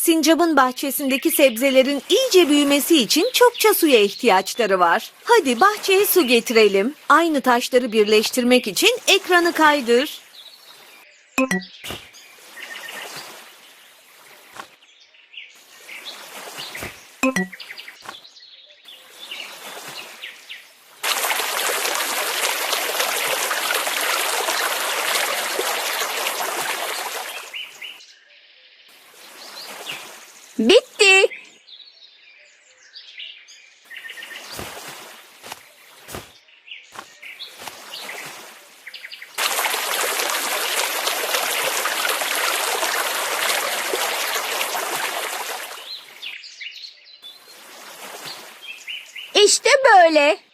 Sincap'ın bahçesindeki sebzelerin iyice büyümesi için çokça suya ihtiyaçları var. Hadi bahçeye su getirelim. Aynı taşları birleştirmek için ekranı kaydır. Bitti. İşte böyle.